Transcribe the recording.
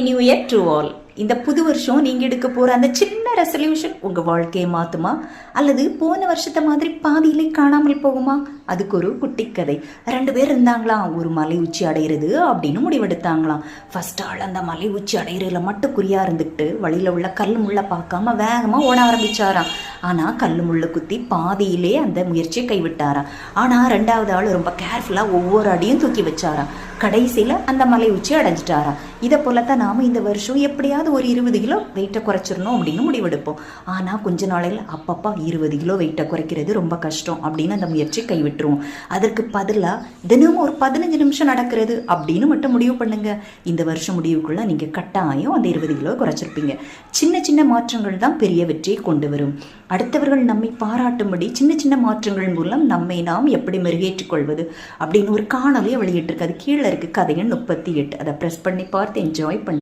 New year to all இந்த புது வருஷம் நீங்க எடுக்க போற அந்த சின்ன ரெசல்யூஷன் உங்க வாழ்க்கையை மாத்துமா? அல்லது போன வருஷத்தை மாதிரி பாதியிலே காணாமல் போகுமா? அதுக்கு ஒரு குட்டி கதை. ரெண்டு பேர் இருந்தாங்களாம் ஒரு மலை உச்சி அடையிறது அப்படின்னு முடிவெடுத்தாங்களாம். ஃபர்ஸ்ட் ஆள் அந்த மலை உச்சி அடையிறதுல மட்டும் குறியா இருந்துக்கிட்டு வழியில உள்ள கல் முள்ள பார்க்காம வேகமா ஓட ஆரம்பிச்சாராம். ஆனால் கல் முள்ள குத்தி பாதியிலே அந்த முயற்சியை கைவிட்டாராம். ஆனால் ரெண்டாவது ஆள் ரொம்ப கேர்ஃபுல்லாக ஒவ்வொரு அடியும் தூக்கி வச்சாராம். கடைசியில் அந்த மலை உச்சி அடைஞ்சிட்டாராம். இதை போலத்தான் நாம் இந்த வருஷம் எப்படியாவது ஒரு இருபது கிலோ வெயிட்டை குறைச்சிடணும் அப்படின்னு முடிவெடுப்போம். ஆனால் கொஞ்ச நாளையில் அப்பப்பா இருபது கிலோ வெயிட்டை குறைக்கிறது ரொம்ப கஷ்டம் அப்படின்னு அந்த முயற்சி கைவிட்டுருவோம். அதற்கு பதிலாக தினமும் ஒரு பதினஞ்சு நிமிஷம் நடக்கிறது அப்படின்னு மட்டும் முடிவு பண்ணுங்க. இந்த வருஷம் முடிவுக்குள்ளே நீங்கள் கட்டாயம் அந்த இருபது கிலோ குறைச்சிருப்பீங்க. சின்ன சின்ன மாற்றங்கள் தான் பெரிய வெற்றியை கொண்டு வரும். அடுத்தவர்கள் நம்மை பாராட்டும்படி சின்ன சின்ன மாற்றங்கள் மூலம் நம்மை நாம் எப்படி மெருகேற்றிக் கொள்வது அப்படின்னு ஒரு காணொலியை வெளியிட்டிருக்கு. அது கீழே இருக்கு கதையின் முப்பத்தி எட்டு. அதை ப்ரெஸ் பண்ணி பார்த்து என்ஜாய் பண்ணி.